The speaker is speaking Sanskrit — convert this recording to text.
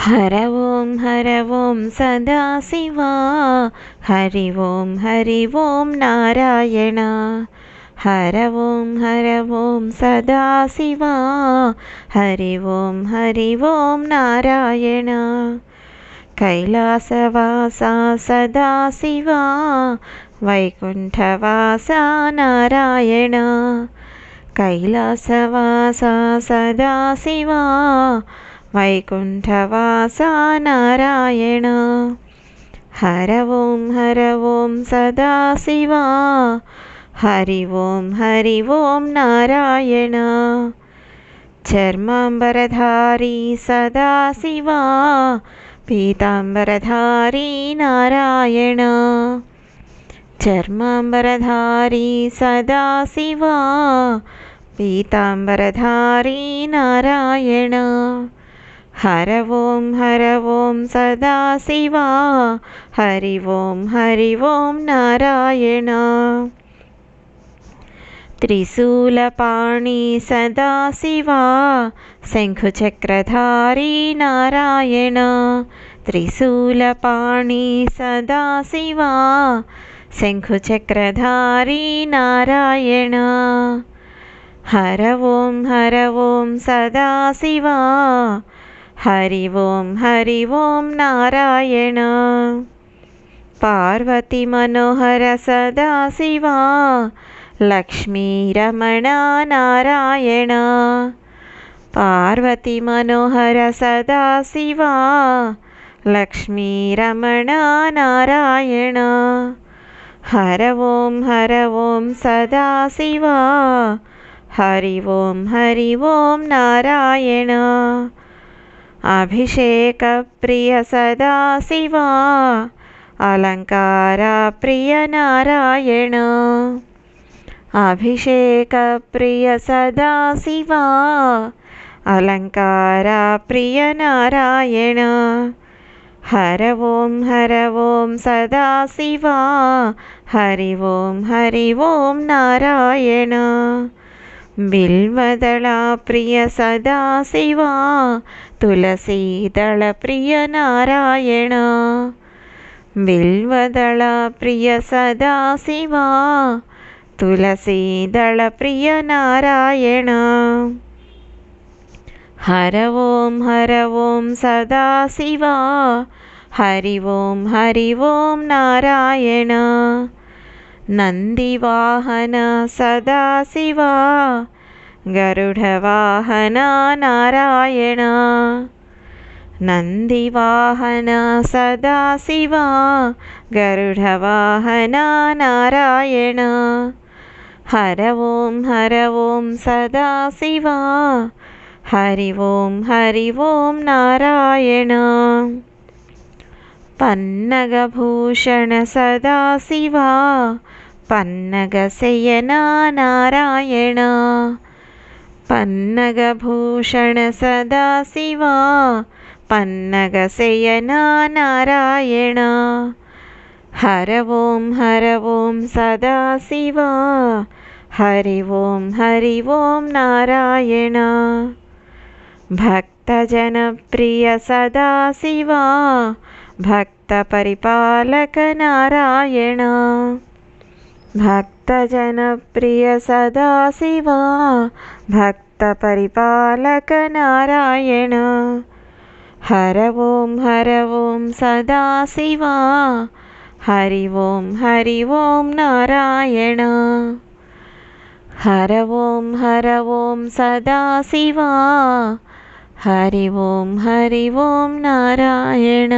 హర ఓం హర ఓం సదాశివా హరి ఓం హరి ఓం నారాయణ హర ఓం హర ఓం సదాశివా హరి ఓం హరి ఓం నారాయణ కైలాసవాస సదాశివా వైకుంఠవాస నారాయణ కైలాసవాస సదాశివా वैकुण्ठवासा नारायण हर ॐ हर ॐ सदाशिवा हरि ॐ हरि ॐ नारायण। चर्माम्बरधारी सदाशिवा पीताम्बरधारी नारायण। चर्माम्बरधारी सदाशिवा पीताम्बरधारी नारायण हर ॐ हर ॐ सदाशिवा हरि ॐ हरि ॐ नारायण। त्रिशूलपाणि सदाशिवा शङ्खुचक्रधारी नारायण। त्रिशूलपाणि सदाशिवा शङ्खुचक्रधारी नारायण। हर ॐ हर ॐ सदाशिवा हरि ॐ हरि ॐ नारायण। पार्वतीमनोहर सदाशिवा लक्ष्मीरमणा नारायण। पार्वतीमनोहर सदाशिवा लक्ष्मीरमणा नारायण। हर ॐ हर ॐ सदाशिवा हरि ॐ हरि ॐ नारायण अभिषेकप्रिय सदाशिवा अलङ्कारप्रिय नारायण अभिषेकप्रिय सदाशिवा अलङ्कारप्रिय नारायण हर ॐ हर ॐ सदाशिवा हरि ॐ हरि ॐ नारायण ಬಿಲ್ವದಳ ಪ್ರಿಯ ಸದಾಶಿವ ತುಳಸೀದಳ ಪ್ರಿಯ ನಾರಾಯಣ ಬಿಲ್ವದಳ ಪ್ರಿಯ ಸದಾಶಿವ ತುಳಸೀದಳ ಪ್ರಿಯ ನಾರಾಯಣ ಹರ ಓಂ ಹರ ಓಂ ಸದಾಶಿವ ಹರಿ ಓಂ ಹರಿ ಓಂ ನಾರಾಯಣ नन्दिवाहन सदाशिवा गरुडवाहना नारायण नन्दिवाहन सदाशिवा गरुडवाहना नारायण हर ॐ हर ॐ सदाशिवा हरि ॐ हरि ॐ नारायण पन्नगभूषण सदाशिवा पन्नगशयना नारायण पन्नगभूषण सदाशिवा पन्नगशयना नारायण हर ॐ हर ॐ सदाशिवा हरि ॐ हरि ॐ नारायण भक्तजनप्रिय सदाशिवा भक्तपरिपालक नारायण भक्तजनप्रिय सदाशिवा भक्तपरिपालक नारायण हर ॐ हर ॐ सदाशिवा हरि ॐ हरि ॐ नारायण। हर ॐ हर ॐ सदाशिवा हरि ॐ हरि ॐ नारायण